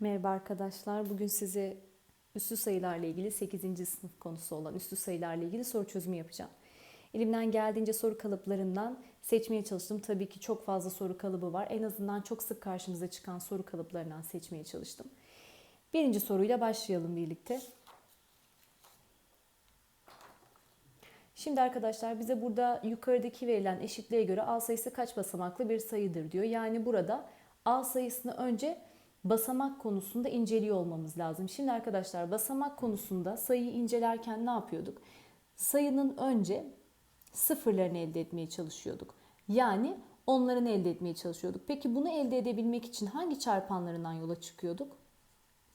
Merhaba arkadaşlar. Bugün size üslü sayılarla ilgili 8. sınıf konusu olan üslü sayılarla ilgili soru çözümü yapacağım. Elimden geldiğince soru kalıplarından seçmeye çalıştım. Tabii ki çok fazla soru kalıbı var. En azından çok sık karşımıza çıkan soru kalıplarından seçmeye çalıştım. Birinci soruyla başlayalım birlikte. Şimdi arkadaşlar bize burada yukarıdaki verilen eşitliğe göre A sayısı kaç basamaklı bir sayıdır diyor. Yani burada A sayısını önce basamak konusunda inceliyor olmamız lazım. Şimdi arkadaşlar basamak konusunda sayıyı incelerken ne yapıyorduk? Sayının önce sıfırlarını elde etmeye çalışıyorduk. Yani onların elde etmeye çalışıyorduk. Peki bunu elde edebilmek için hangi çarpanlarından yola çıkıyorduk?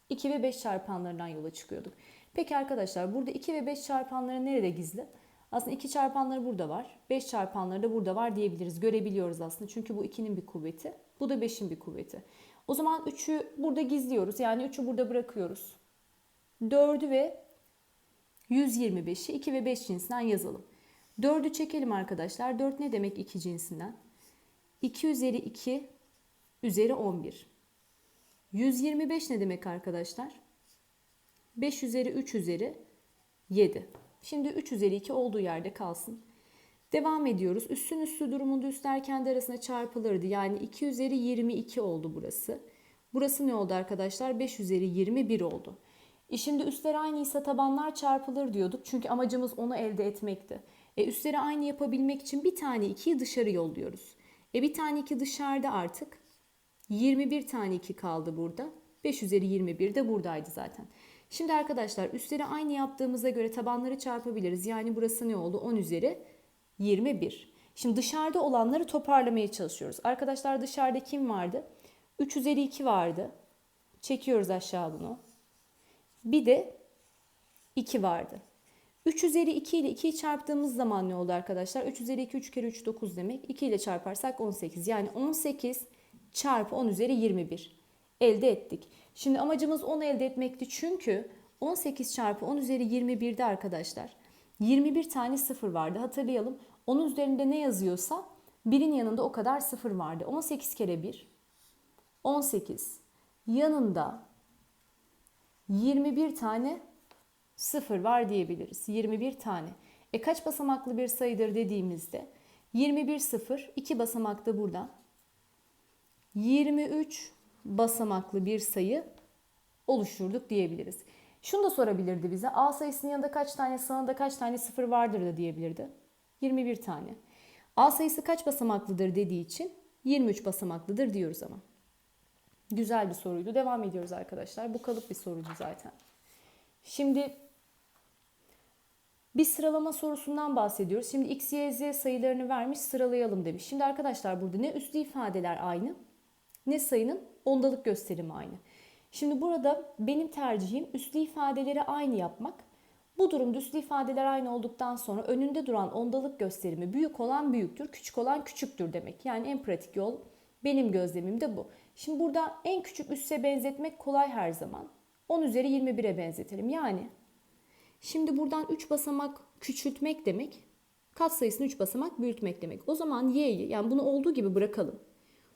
2 ve 5 çarpanlarından yola çıkıyorduk. Peki arkadaşlar burada 2 ve 5 çarpanları nerede gizli? Aslında 2 çarpanları burada var. 5 çarpanları da burada var diyebiliriz. Görebiliyoruz aslında. Çünkü bu 2'nin bir kuvveti. Bu da 5'in bir kuvveti. O zaman 3'ü burada gizliyoruz. Yani 3'ü burada bırakıyoruz. 4'ü ve 125'i 2 ve 5 cinsinden yazalım. 4'ü çekelim arkadaşlar. 4 ne demek 2 cinsinden? 2 üzeri 2 üzeri 11. 125 ne demek arkadaşlar? 5 üzeri 3 üzeri 7. Şimdi 3 üzeri 2 olduğu yerde kalsın. Devam ediyoruz. Üstün üstü durumunda üstler kendi arasında çarpılırdı. Yani 2 üzeri 22 oldu burası. Burası ne oldu arkadaşlar? 5 üzeri 21 oldu. E şimdi üstler aynıysa tabanlar çarpılır diyorduk. Çünkü amacımız onu elde etmekti. E üstleri aynı yapabilmek için bir tane 2'yi dışarı yolluyoruz. E bir tane 2 dışarıda artık. 21 tane 2 kaldı burada. 5 üzeri 21 de buradaydı zaten. Şimdi arkadaşlar üstleri aynı yaptığımıza göre tabanları çarpabiliriz. Yani burası ne oldu? 10 üzeri 21. Şimdi dışarıda olanları toparlamaya çalışıyoruz. Arkadaşlar dışarıda kim vardı? 3 üzeri 2 vardı. Çekiyoruz aşağı bunu. Bir de 2 vardı. 3 üzeri 2 ile 2'yi çarptığımız zaman ne oldu arkadaşlar? 3 üzeri 2 3 kere 3 9 demek. 2 ile çarparsak 18. Yani 18 çarpı 10 üzeri 21 elde ettik. Şimdi amacımız 10 elde etmekti çünkü 18 çarpı 10 üzeri 21'de arkadaşlar 21 tane sıfır vardı. Hatırlayalım. Onun üzerinde ne yazıyorsa birin yanında o kadar sıfır vardı. 18 kere 1 18 yanında 21 tane sıfır var diyebiliriz. 21 tane. E kaç basamaklı bir sayıdır dediğimizde 21 sıfır 2 basamakta burada. 23 basamaklı bir sayı oluşturduk diyebiliriz. Şunu da sorabilirdi bize. A sayısının yanında kaç tane sağında kaç tane sıfır vardır da diyebilirdi. 21 tane. A sayısı kaç basamaklıdır dediği için 23 basamaklıdır diyoruz ama. Güzel bir soruydu. Devam ediyoruz arkadaşlar. Bu kalıp bir soruydu zaten. Şimdi bir sıralama sorusundan bahsediyoruz. Şimdi x, y, z sayılarını vermiş sıralayalım demiş. Şimdi arkadaşlar burada ne üslü ifadeler aynı ne sayının ondalık gösterimi aynı. Şimdi burada benim tercihim üslü ifadeleri aynı yapmak. Bu durumda üslü ifadeler aynı olduktan sonra önünde duran ondalık gösterimi büyük olan büyüktür, küçük olan küçüktür demek. Yani en pratik yol benim gözlemim de bu. Şimdi burada en küçük üsse benzetmek kolay her zaman. 10 üzeri 21'e benzetelim. Yani şimdi buradan 3 basamak küçültmek demek, kat sayısını 3 basamak büyütmek demek. O zaman y'yi yani bunu olduğu gibi bırakalım.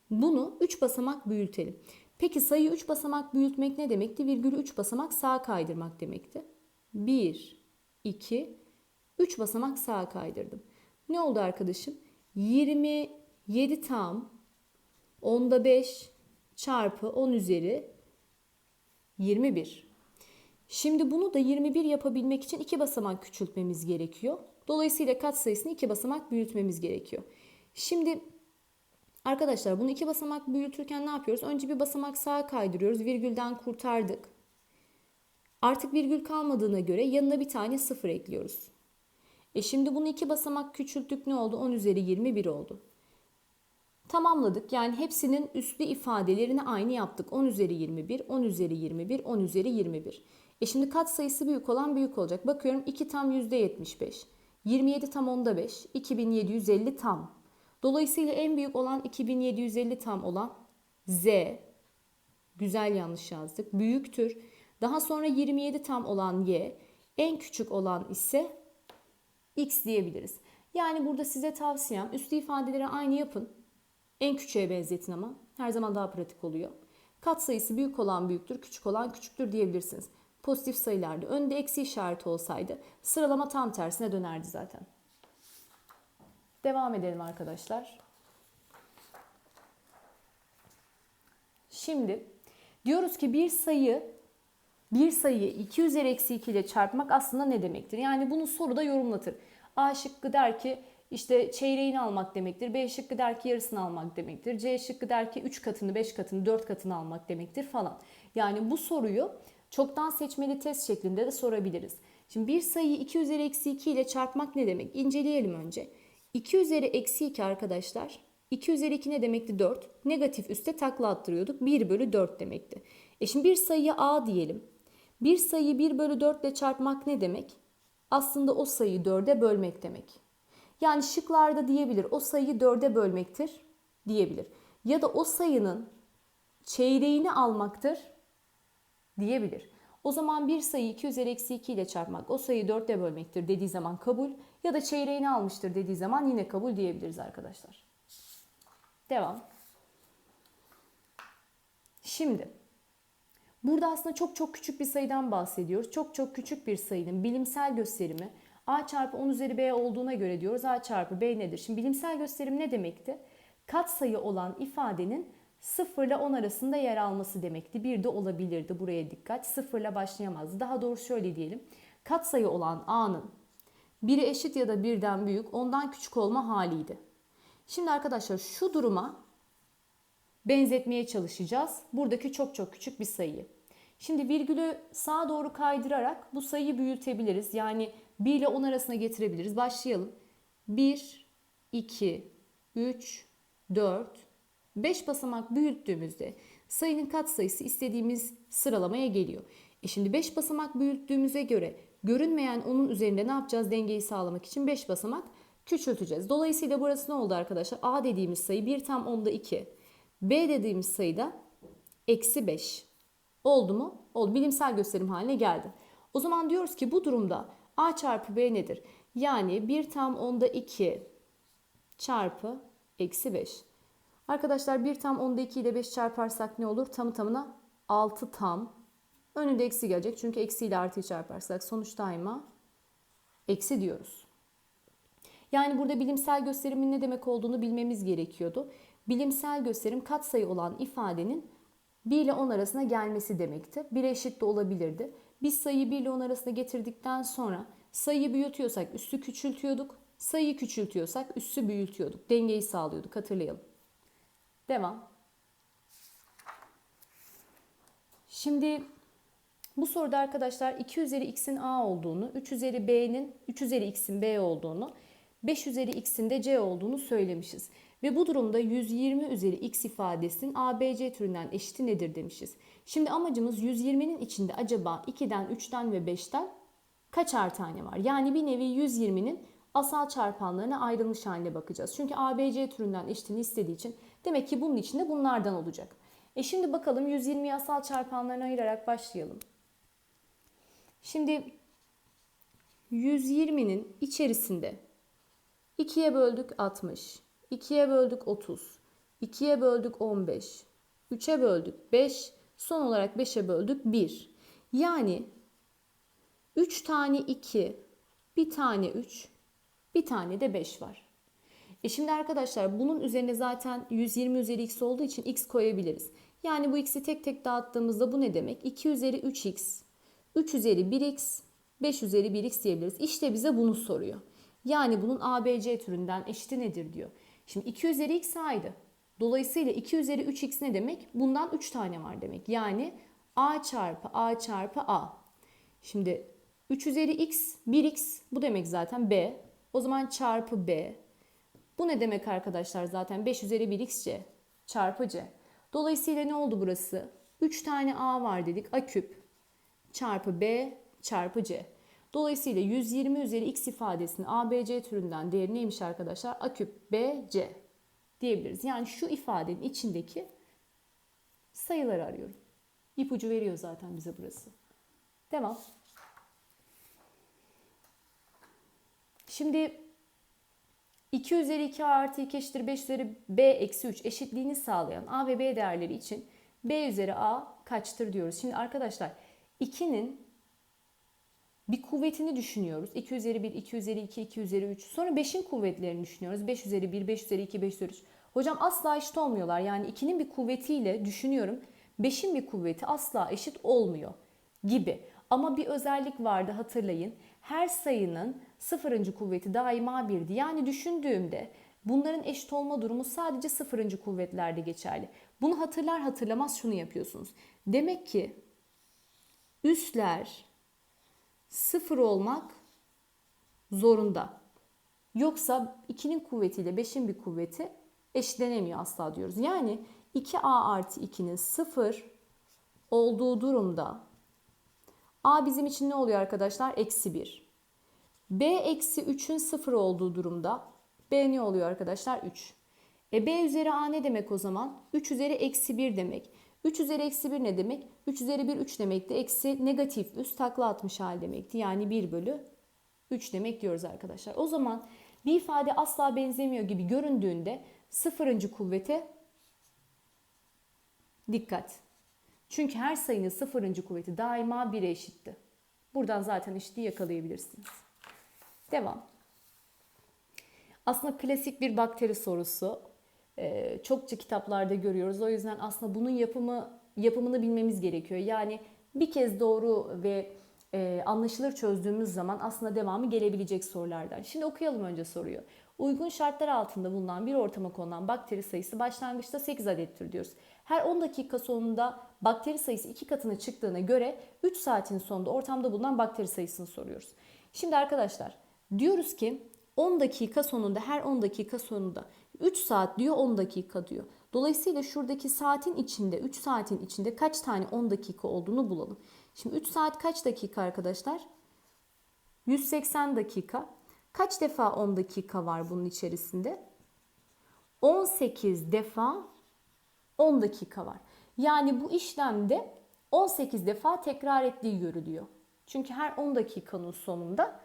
Bunu 3 basamak büyütelim. Peki sayı 3 basamak büyütmek ne demekti? Virgülü 3 basamak sağa kaydırmak demekti. 1, 2, 3 basamak sağa kaydırdım. Ne oldu arkadaşım? 27 tam onda 5 çarpı 10 üzeri 21. Şimdi bunu da 21 yapabilmek için 2 basamak küçültmemiz gerekiyor. Dolayısıyla kat sayısını 2 basamak büyütmemiz gerekiyor. Şimdi Arkadaşlar bunu iki basamak büyütürken ne yapıyoruz? Önce bir basamak sağa kaydırıyoruz. Virgülden kurtardık. Artık virgül kalmadığına göre yanına bir tane sıfır ekliyoruz. E şimdi bunu iki basamak küçülttük ne oldu? 10 üzeri 21 oldu. Tamamladık. Yani hepsinin üslü ifadelerini aynı yaptık. 10 üzeri 21, 10 üzeri 21, 10 üzeri 21. E şimdi kat sayısı büyük olan büyük olacak. Bakıyorum 2 tam %75. 27 tam onda 5. 2750 tam. Dolayısıyla en büyük olan 2750 tam olan Z. Güzel yanlış yazdık. Büyüktür. Daha sonra 27 tam olan Y. En küçük olan ise X diyebiliriz. Yani burada size tavsiyem üstü ifadeleri aynı yapın. En küçüğe benzetin ama. Her zaman daha pratik oluyor. Katsayısı büyük olan büyüktür, küçük olan küçüktür diyebilirsiniz. Pozitif sayılarda önde eksi işareti olsaydı sıralama tam tersine dönerdi zaten. Devam edelim arkadaşlar. Şimdi diyoruz ki bir sayı bir sayıyı 2 üzeri eksi 2 ile çarpmak aslında ne demektir? Yani bunu soruda yorumlatır. A şıkkı der ki işte çeyreğini almak demektir. B şıkkı der ki yarısını almak demektir. C şıkkı der ki 3 katını, 5 katını, 4 katını almak demektir falan. Yani bu soruyu çoktan seçmeli test şeklinde de sorabiliriz. Şimdi bir sayıyı 2 üzeri eksi 2 ile çarpmak ne demek? İnceleyelim önce. 2 üzeri eksi 2 arkadaşlar. 2 üzeri 2 ne demekti? 4. Negatif üste takla attırıyorduk. 1 bölü 4 demekti. E şimdi bir sayıya A diyelim. Bir sayıyı 1 bölü 4 ile çarpmak ne demek? Aslında o sayıyı 4'e bölmek demek. Yani şıklarda diyebilir o sayıyı 4'e bölmektir diyebilir. Ya da o sayının çeyreğini almaktır diyebilir. O zaman bir sayı 2 üzeri eksi 2 ile çarpmak o sayıyı 4'e bölmektir dediği zaman kabul ya da çeyreğini almıştır dediği zaman yine kabul diyebiliriz arkadaşlar. Devam. Şimdi burada aslında çok çok küçük bir sayıdan bahsediyoruz. Çok çok küçük bir sayının bilimsel gösterimi a çarpı 10 üzeri b olduğuna göre diyoruz a çarpı b nedir? Şimdi bilimsel gösterim ne demekti? Kat sayı olan ifadenin 0 ile 10 arasında yer alması demekti. Bir de olabilirdi buraya dikkat. 0 ile başlayamazdı. Daha doğrusu şöyle diyelim. Kat sayı olan a'nın biri eşit ya da birden büyük ondan küçük olma haliydi. Şimdi arkadaşlar şu duruma benzetmeye çalışacağız. Buradaki çok çok küçük bir sayıyı. Şimdi virgülü sağa doğru kaydırarak bu sayıyı büyütebiliriz. Yani 1 ile 10 arasına getirebiliriz. Başlayalım. 1, 2, 3, 4, 5 basamak büyüttüğümüzde sayının katsayısı istediğimiz sıralamaya geliyor. E şimdi 5 basamak büyüttüğümüze göre görünmeyen onun üzerinde ne yapacağız dengeyi sağlamak için 5 basamak küçülteceğiz. Dolayısıyla burası ne oldu arkadaşlar? A dediğimiz sayı 1 tam onda 2. B dediğimiz sayıda eksi 5. Oldu mu? Oldu. Bilimsel gösterim haline geldi. O zaman diyoruz ki bu durumda A çarpı B nedir? Yani 1 tam onda 2 çarpı eksi 5. Arkadaşlar 1 tam onda 2 ile 5 çarparsak ne olur? Tamı tamına 6 tam. Önünde eksi gelecek. Çünkü eksi ile artıyı çarparsak sonuç daima eksi diyoruz. Yani burada bilimsel gösterimin ne demek olduğunu bilmemiz gerekiyordu. Bilimsel gösterim katsayı olan ifadenin 1 ile 10 arasına gelmesi demekti. 1'e eşit de olabilirdi. Biz sayıyı 1 ile 10 arasına getirdikten sonra sayıyı büyütüyorsak üssü küçültüyorduk. Sayıyı küçültüyorsak üssü büyütüyorduk. Dengeyi sağlıyorduk hatırlayalım. Devam. Şimdi bu soruda arkadaşlar 2 üzeri x'in a olduğunu, 3 üzeri b'nin 3 üzeri x'in b olduğunu, 5 üzeri x'in de c olduğunu söylemişiz. Ve bu durumda 120 üzeri x ifadesinin ABC türünden eşiti nedir demişiz. Şimdi amacımız 120'nin içinde acaba 2'den, 3'ten ve 5'ten kaçar tane var? Yani bir nevi 120'nin asal çarpanlarına ayrılmış haline bakacağız. Çünkü ABC türünden eşitini istediği için demek ki bunun içinde bunlardan olacak. E şimdi bakalım 120'yi asal çarpanlarına ayırarak başlayalım. Şimdi 120'nin içerisinde 2'ye böldük 60, 2'ye böldük 30, 2'ye böldük 15, 3'e böldük 5, son olarak 5'e böldük 1. Yani 3 tane 2, bir tane 3, bir tane de 5 var. E şimdi arkadaşlar bunun üzerine zaten 120 üzeri x olduğu için x koyabiliriz. Yani bu x'i tek tek dağıttığımızda bu ne demek? 2 üzeri 3x, 3 üzeri 1x, 5 üzeri 1x diyebiliriz. İşte bize bunu soruyor. Yani bunun ABC türünden eşiti nedir diyor. Şimdi 2 üzeri x a'ydı. Dolayısıyla 2 üzeri 3x ne demek? Bundan 3 tane var demek. Yani a çarpı a çarpı a. Şimdi 3 üzeri x 1x bu demek zaten b. O zaman çarpı b. Bu ne demek arkadaşlar zaten 5 üzeri 1xc çarpı c. Dolayısıyla ne oldu burası? 3 tane a var dedik a küp çarpı b çarpı c. Dolayısıyla 120 üzeri x ifadesinin ABC türünden değeri neymiş arkadaşlar? A küp BC diyebiliriz. Yani şu ifadenin içindeki sayıları arıyorum. İpucu veriyor zaten bize burası. Devam. Şimdi 2 üzeri 2 a artı 2 eşittir 5 üzeri b eksi 3 eşitliğini sağlayan a ve b değerleri için B üzeri A kaçtır diyoruz. Şimdi arkadaşlar 2'nin bir kuvvetini düşünüyoruz. 2 üzeri 1, 2 üzeri 2, 2 üzeri 3. Sonra 5'in kuvvetlerini düşünüyoruz. 5 üzeri 1, 5 üzeri 2, 5 üzeri 3. Hocam asla eşit olmuyorlar. Yani 2'nin bir kuvvetiyle düşünüyorum. 5'in bir kuvveti asla eşit olmuyor gibi. Ama bir özellik vardı hatırlayın. Her sayının sıfırıncı kuvveti daima birdi. Yani düşündüğümde bunların eşit olma durumu sadece sıfırıncı kuvvetlerde geçerli. Bunu hatırlar hatırlamaz şunu yapıyorsunuz. Demek ki üsler sıfır olmak zorunda. Yoksa 2'nin kuvvetiyle 5'in bir kuvveti eşitlenemiyor asla diyoruz. Yani 2a artı 2'nin sıfır olduğu durumda a bizim için ne oluyor arkadaşlar? Eksi 1. b eksi 3'ün sıfır olduğu durumda b ne oluyor arkadaşlar? 3. E b üzeri a ne demek o zaman? 3 üzeri eksi 1 demek. 3 üzeri eksi 1 ne demek? 3 üzeri 1 3 demekti. Eksi negatif üst takla atmış hal demekti. Yani 1 bölü 3 demek diyoruz arkadaşlar. O zaman bir ifade asla benzemiyor gibi göründüğünde sıfırıncı kuvvete dikkat. Çünkü her sayının sıfırıncı kuvveti daima 1'e eşitti. Buradan zaten eşitliği yakalayabilirsiniz. Devam. Aslında klasik bir bakteri sorusu. Çokça kitaplarda görüyoruz. O yüzden aslında bunun yapımı yapımını bilmemiz gerekiyor. Yani bir kez doğru ve anlaşılır çözdüğümüz zaman aslında devamı gelebilecek sorulardan. Şimdi okuyalım önce soruyu. Uygun şartlar altında bulunan bir ortama konulan bakteri sayısı başlangıçta 8 adettir diyoruz. Her 10 dakika sonunda bakteri sayısı 2 katına çıktığına göre 3 saatin sonunda ortamda bulunan bakteri sayısını soruyoruz. Şimdi arkadaşlar diyoruz ki 10 dakika sonunda her 10 dakika sonunda 3 saat diyor 10 dakika diyor. Dolayısıyla şuradaki saatin içinde 3 saatin içinde kaç tane 10 dakika olduğunu bulalım. Şimdi 3 saat kaç dakika arkadaşlar? 180 dakika. Kaç defa 10 dakika var bunun içerisinde? 18 defa 10 dakika var. Yani bu işlemde 18 defa tekrar ettiği görülüyor. Çünkü her 10 dakikanın sonunda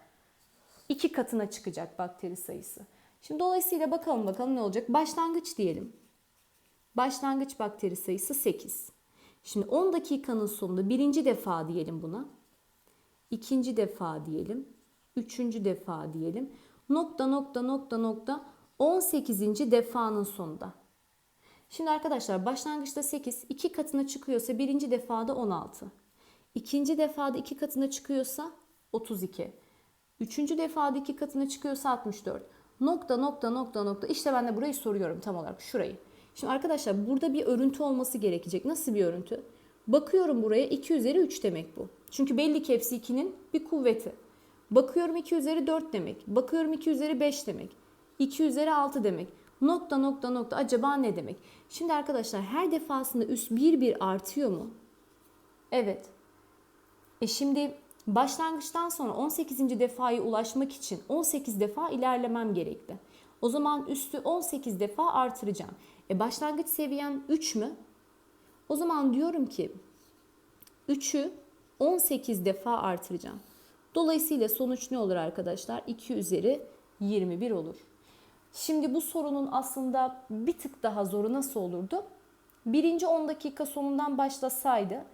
iki katına çıkacak bakteri sayısı. Şimdi dolayısıyla bakalım bakalım ne olacak. Başlangıç diyelim. Başlangıç bakteri sayısı 8. Şimdi 10 dakikanın sonunda birinci defa diyelim buna. ikinci defa diyelim. Üçüncü defa diyelim. Nokta nokta nokta nokta 18. defanın sonunda. Şimdi arkadaşlar başlangıçta 8 iki katına çıkıyorsa birinci defada 16. İkinci defada iki katına çıkıyorsa 32. Üçüncü defada iki katına çıkıyorsa 64. Nokta nokta nokta nokta işte ben de burayı soruyorum tam olarak şurayı. Şimdi arkadaşlar burada bir örüntü olması gerekecek. Nasıl bir örüntü? Bakıyorum buraya 2 üzeri 3 demek bu. Çünkü belli ki hepsi 2'nin bir kuvveti. Bakıyorum 2 üzeri 4 demek. Bakıyorum 2 üzeri 5 demek. 2 üzeri 6 demek. Nokta nokta nokta acaba ne demek? Şimdi arkadaşlar her defasında üst bir bir artıyor mu? Evet. E şimdi başlangıçtan sonra 18. defaya ulaşmak için 18 defa ilerlemem gerekli. O zaman üstü 18 defa artıracağım. E başlangıç seviyem 3 mü? O zaman diyorum ki 3'ü 18 defa artıracağım. Dolayısıyla sonuç ne olur arkadaşlar? 2 üzeri 21 olur. Şimdi bu sorunun aslında bir tık daha zoru nasıl olurdu? Birinci 10 dakika sonundan başlasaydı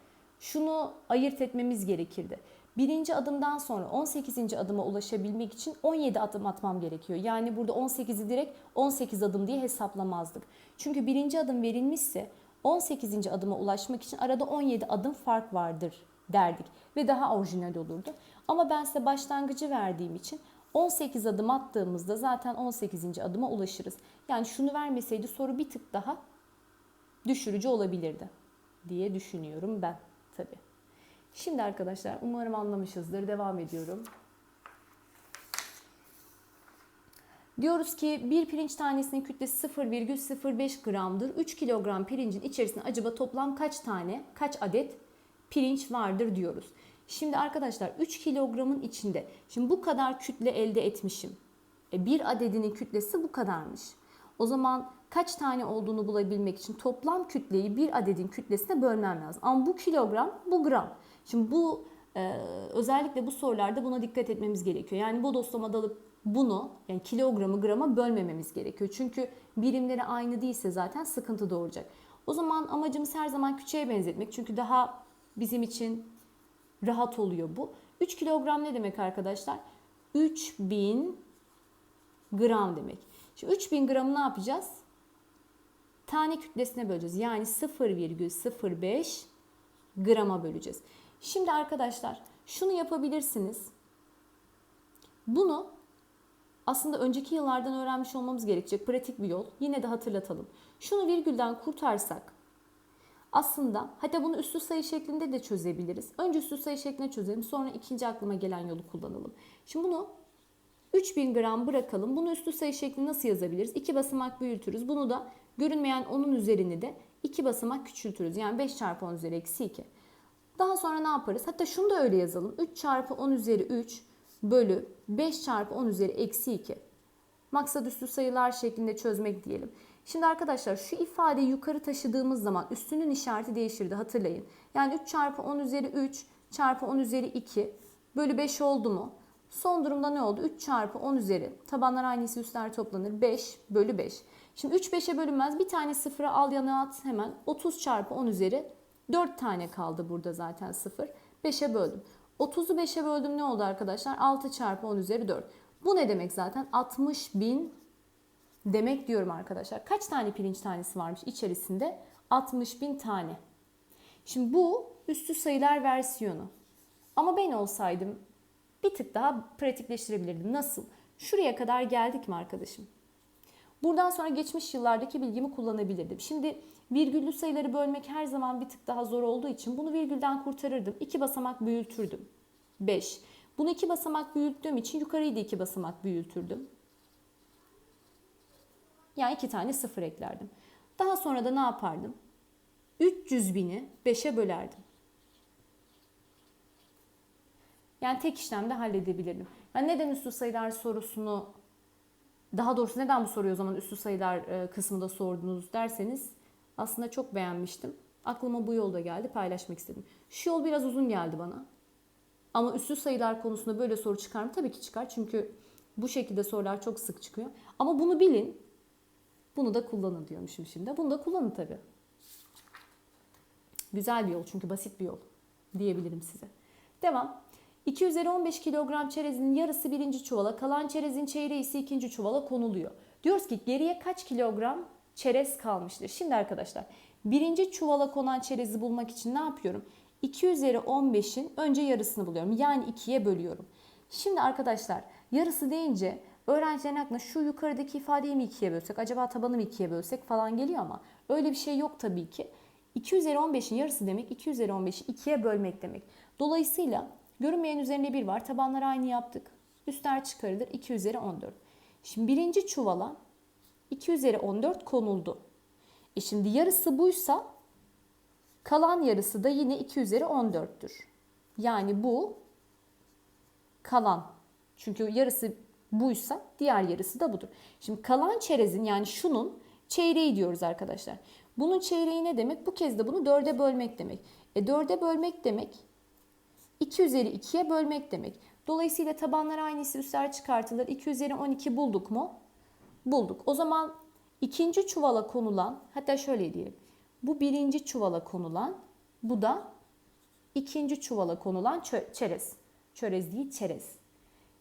şunu ayırt etmemiz gerekirdi. Birinci adımdan sonra 18. adıma ulaşabilmek için 17 adım atmam gerekiyor. Yani burada 18'i direkt 18 adım diye hesaplamazdık. Çünkü birinci adım verilmişse 18. adıma ulaşmak için arada 17 adım fark vardır derdik ve daha orijinal olurdu. Ama ben size başlangıcı verdiğim için 18 adım attığımızda zaten 18. adıma ulaşırız. Yani şunu vermeseydi soru bir tık daha düşürücü olabilirdi diye düşünüyorum ben tabii. Şimdi arkadaşlar umarım anlamışızdır. Devam ediyorum. Diyoruz ki bir pirinç tanesinin kütlesi 0,05 gramdır. 3 kilogram pirincin içerisinde acaba toplam kaç tane, kaç adet pirinç vardır diyoruz. Şimdi arkadaşlar 3 kilogramın içinde şimdi bu kadar kütle elde etmişim. E, bir adedinin kütlesi bu kadarmış. O zaman kaç tane olduğunu bulabilmek için toplam kütleyi bir adedin kütlesine bölmem lazım. Ama bu kilogram, bu gram. Şimdi bu e, özellikle bu sorularda buna dikkat etmemiz gerekiyor. Yani bu dostlamada alıp bunu yani kilogramı grama bölmememiz gerekiyor. Çünkü birimleri aynı değilse zaten sıkıntı doğuracak. O zaman amacımız her zaman küçüğe benzetmek. Çünkü daha bizim için rahat oluyor bu. 3 kilogram ne demek arkadaşlar? 3000 gram demek. Şimdi 3000 gramı ne yapacağız? Tane kütlesine böleceğiz. Yani 0,05 grama böleceğiz. Şimdi arkadaşlar şunu yapabilirsiniz. Bunu aslında önceki yıllardan öğrenmiş olmamız gerekecek pratik bir yol. Yine de hatırlatalım. Şunu virgülden kurtarsak aslında hatta bunu üslü sayı şeklinde de çözebiliriz. Önce üslü sayı şeklinde çözelim sonra ikinci aklıma gelen yolu kullanalım. Şimdi bunu 3000 gram bırakalım. Bunu üslü sayı şeklinde nasıl yazabiliriz? İki basamak büyütürüz. Bunu da görünmeyen onun üzerini de iki basamak küçültürüz. Yani 5 çarpı 10 üzeri eksi 2. Daha sonra ne yaparız? Hatta şunu da öyle yazalım. 3 çarpı 10 üzeri 3 bölü 5 çarpı 10 üzeri eksi 2. Maksat üstü sayılar şeklinde çözmek diyelim. Şimdi arkadaşlar şu ifadeyi yukarı taşıdığımız zaman üstünün işareti değişirdi hatırlayın. Yani 3 çarpı 10 üzeri 3 çarpı 10 üzeri 2 bölü 5 oldu mu? Son durumda ne oldu? 3 çarpı 10 üzeri tabanlar aynısı üstler toplanır 5 bölü 5. Şimdi 3 5'e bölünmez bir tane sıfıra al yana at hemen 30 çarpı 10 üzeri 4 tane kaldı burada zaten sıfır. 5'e böldüm. 30'u 5'e böldüm ne oldu arkadaşlar? 6 çarpı 10 üzeri 4. Bu ne demek zaten? 60 bin demek diyorum arkadaşlar. Kaç tane pirinç tanesi varmış içerisinde? 60 bin tane. Şimdi bu üstü sayılar versiyonu. Ama ben olsaydım bir tık daha pratikleştirebilirdim. Nasıl? Şuraya kadar geldik mi arkadaşım? Buradan sonra geçmiş yıllardaki bilgimi kullanabilirdim. Şimdi virgüllü sayıları bölmek her zaman bir tık daha zor olduğu için bunu virgülden kurtarırdım. İki basamak büyütürdüm. 5. Bunu iki basamak büyüttüğüm için yukarıyı da iki basamak büyütürdüm. Yani iki tane sıfır eklerdim. Daha sonra da ne yapardım? 300 bini 5'e bölerdim. Yani tek işlemde halledebilirdim. Yani neden üstü sayılar sorusunu daha doğrusu neden bu soruyu o zaman üstü sayılar e, kısmında sordunuz derseniz aslında çok beğenmiştim. Aklıma bu yolda geldi paylaşmak istedim. Şu yol biraz uzun geldi bana. Ama üstü sayılar konusunda böyle soru çıkar mı? Tabii ki çıkar. Çünkü bu şekilde sorular çok sık çıkıyor. Ama bunu bilin. Bunu da kullanın diyormuşum şimdi. Bunu da kullanın tabii. Güzel bir yol çünkü basit bir yol diyebilirim size. Devam. 2 üzeri 15 kilogram çerezin yarısı birinci çuvala, kalan çerezin çeyreği ise ikinci çuvala konuluyor. Diyoruz ki geriye kaç kilogram çerez kalmıştır? Şimdi arkadaşlar birinci çuvala konan çerezi bulmak için ne yapıyorum? 2 üzeri 15'in önce yarısını buluyorum. Yani 2'ye bölüyorum. Şimdi arkadaşlar yarısı deyince öğrencilerin aklına şu yukarıdaki ifadeyi mi 2'ye bölsek? Acaba tabanı mı 2'ye bölsek falan geliyor ama öyle bir şey yok tabii ki. 2 üzeri 15'in yarısı demek 2 üzeri 15'i 2'ye bölmek demek. Dolayısıyla görünmeyen üzerinde 1 var. Tabanları aynı yaptık. Üstler çıkarılır 2 üzeri 14. Şimdi birinci çuvala 2 üzeri 14 konuldu. E şimdi yarısı buysa kalan yarısı da yine 2 üzeri 14'tür. Yani bu kalan. Çünkü yarısı buysa diğer yarısı da budur. Şimdi kalan çerezin yani şunun çeyreği diyoruz arkadaşlar. Bunun çeyreği ne demek? Bu kez de bunu 4'e bölmek demek. E 4'e bölmek demek 2 üzeri 2'ye bölmek demek. Dolayısıyla tabanlar aynısı üstler çıkartılır. 2 üzeri 12 bulduk mu? Bulduk. O zaman ikinci çuvala konulan hatta şöyle diyelim. Bu birinci çuvala konulan bu da ikinci çuvala konulan çerez. Çerez değil çerez.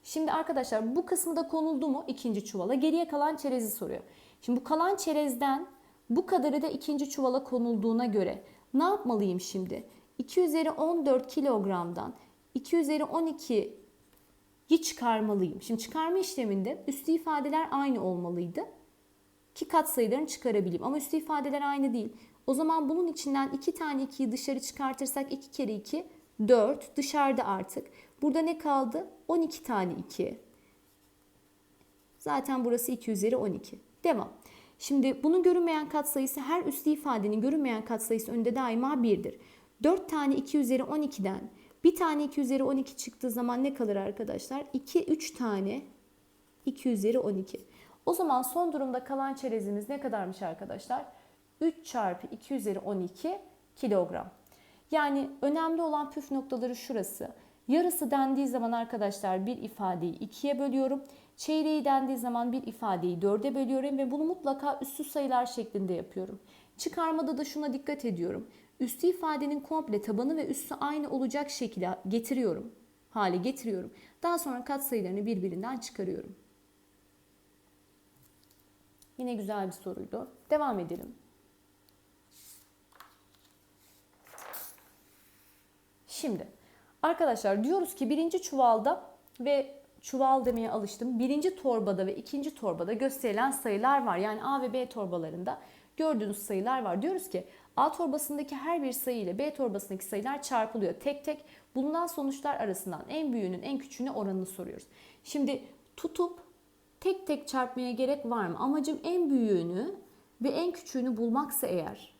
Şimdi arkadaşlar bu kısmı da konuldu mu ikinci çuvala? Geriye kalan çerezi soruyor. Şimdi bu kalan çerezden bu kadarı da ikinci çuvala konulduğuna göre ne yapmalıyım şimdi? 2 üzeri 14 kilogramdan 2 üzeri 12'yi çıkarmalıyım. Şimdi çıkarma işleminde üstü ifadeler aynı olmalıydı. Ki katsayılarını çıkarabileyim. Ama üstü ifadeler aynı değil. O zaman bunun içinden 2 tane 2'yi dışarı çıkartırsak 2 kere 2 4 dışarıda artık. Burada ne kaldı? 12 tane 2. Zaten burası 2 üzeri 12. Devam. Şimdi bunun görünmeyen katsayısı her üslü ifadenin görünmeyen katsayısı önünde daima 1'dir. 4 tane 2 üzeri 12'den bir tane 2 üzeri 12 çıktığı zaman ne kalır arkadaşlar? 2, 3 tane 2 üzeri 12. O zaman son durumda kalan çerezimiz ne kadarmış arkadaşlar? 3 çarpı 2 üzeri 12 kilogram. Yani önemli olan püf noktaları şurası. Yarısı dendiği zaman arkadaşlar bir ifadeyi ikiye bölüyorum. Çeyreği dendiği zaman bir ifadeyi dörde bölüyorum ve bunu mutlaka üssü sayılar şeklinde yapıyorum. Çıkarmada da şuna dikkat ediyorum. Üstü ifadenin komple tabanı ve üstü aynı olacak şekilde getiriyorum. Hale getiriyorum. Daha sonra katsayılarını birbirinden çıkarıyorum. Yine güzel bir soruydu. Devam edelim. Şimdi arkadaşlar diyoruz ki birinci çuvalda ve çuval demeye alıştım. Birinci torbada ve ikinci torbada gösterilen sayılar var. Yani A ve B torbalarında gördüğünüz sayılar var. Diyoruz ki A torbasındaki her bir sayı ile B torbasındaki sayılar çarpılıyor. Tek tek bulunan sonuçlar arasından en büyüğünün en küçüğüne oranını soruyoruz. Şimdi tutup tek tek çarpmaya gerek var mı? Amacım en büyüğünü ve en küçüğünü bulmaksa eğer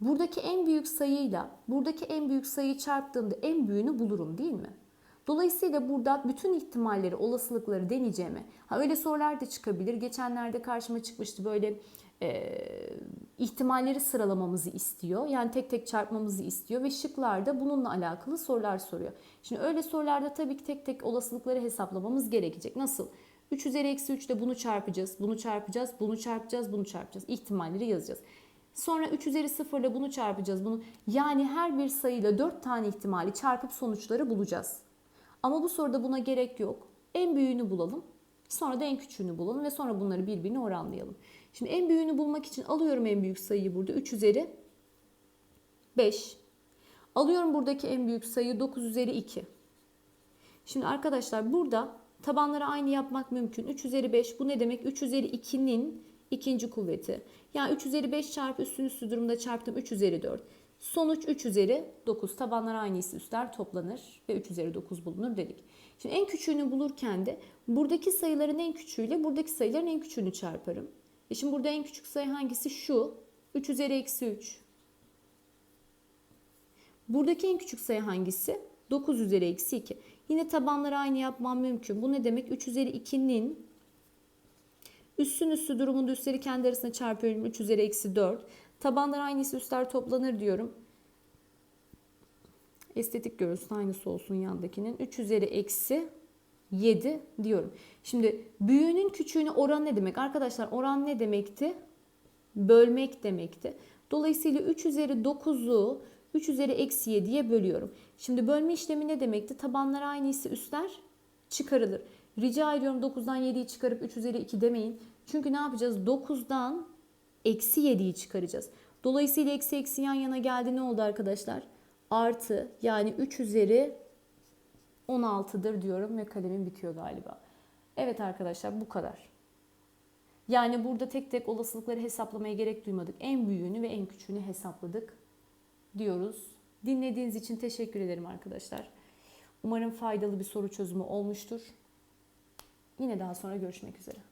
buradaki en büyük sayıyla buradaki en büyük sayıyı çarptığımda en büyüğünü bulurum değil mi? Dolayısıyla burada bütün ihtimalleri, olasılıkları deneyeceğime, ha öyle sorular da çıkabilir. Geçenlerde karşıma çıkmıştı böyle e, ihtimalleri sıralamamızı istiyor. Yani tek tek çarpmamızı istiyor ve şıklarda bununla alakalı sorular soruyor. Şimdi öyle sorularda tabii ki tek tek olasılıkları hesaplamamız gerekecek. Nasıl? 3 üzeri eksi 3 ile bunu çarpacağız, bunu çarpacağız, bunu çarpacağız, bunu çarpacağız. İhtimalleri yazacağız. Sonra 3 üzeri 0 ile bunu çarpacağız. Bunu yani her bir sayıyla 4 tane ihtimali çarpıp sonuçları bulacağız. Ama bu soruda buna gerek yok. En büyüğünü bulalım. Sonra da en küçüğünü bulalım ve sonra bunları birbirine oranlayalım. Şimdi en büyüğünü bulmak için alıyorum en büyük sayıyı burada. 3 üzeri 5. Alıyorum buradaki en büyük sayı 9 üzeri 2. Şimdi arkadaşlar burada tabanları aynı yapmak mümkün. 3 üzeri 5 bu ne demek? 3 üzeri 2'nin ikinci kuvveti. Yani 3 üzeri 5 çarpı üstün üstü durumda çarptım 3 üzeri 4. Sonuç 3 üzeri 9. Tabanlar aynıysa üstler toplanır ve 3 üzeri 9 bulunur dedik. Şimdi en küçüğünü bulurken de buradaki sayıların en küçüğüyle buradaki sayıların en küçüğünü çarparım. E şimdi burada en küçük sayı hangisi? Şu. 3 üzeri eksi 3. Buradaki en küçük sayı hangisi? 9 üzeri eksi 2. Yine tabanları aynı yapmam mümkün. Bu ne demek? 3 üzeri 2'nin üstün üstü durumunda üstleri kendi arasında çarpıyorum. 3 üzeri eksi 4. Tabanlar aynısı üstler toplanır diyorum. Estetik görünsün aynısı olsun yandakinin. 3 üzeri eksi 7 diyorum. Şimdi büyüğünün küçüğünü oran ne demek? Arkadaşlar oran ne demekti? Bölmek demekti. Dolayısıyla 3 üzeri 9'u 3 üzeri eksi 7'ye bölüyorum. Şimdi bölme işlemi ne demekti? Tabanlar aynıysa üstler çıkarılır. Rica ediyorum 9'dan 7'yi çıkarıp 3 üzeri 2 demeyin. Çünkü ne yapacağız? 9'dan eksi 7'yi çıkaracağız. Dolayısıyla eksi eksi yan yana geldi ne oldu arkadaşlar? Artı yani 3 üzeri 16'dır diyorum ve kalemim bitiyor galiba. Evet arkadaşlar bu kadar. Yani burada tek tek olasılıkları hesaplamaya gerek duymadık. En büyüğünü ve en küçüğünü hesapladık diyoruz. Dinlediğiniz için teşekkür ederim arkadaşlar. Umarım faydalı bir soru çözümü olmuştur. Yine daha sonra görüşmek üzere.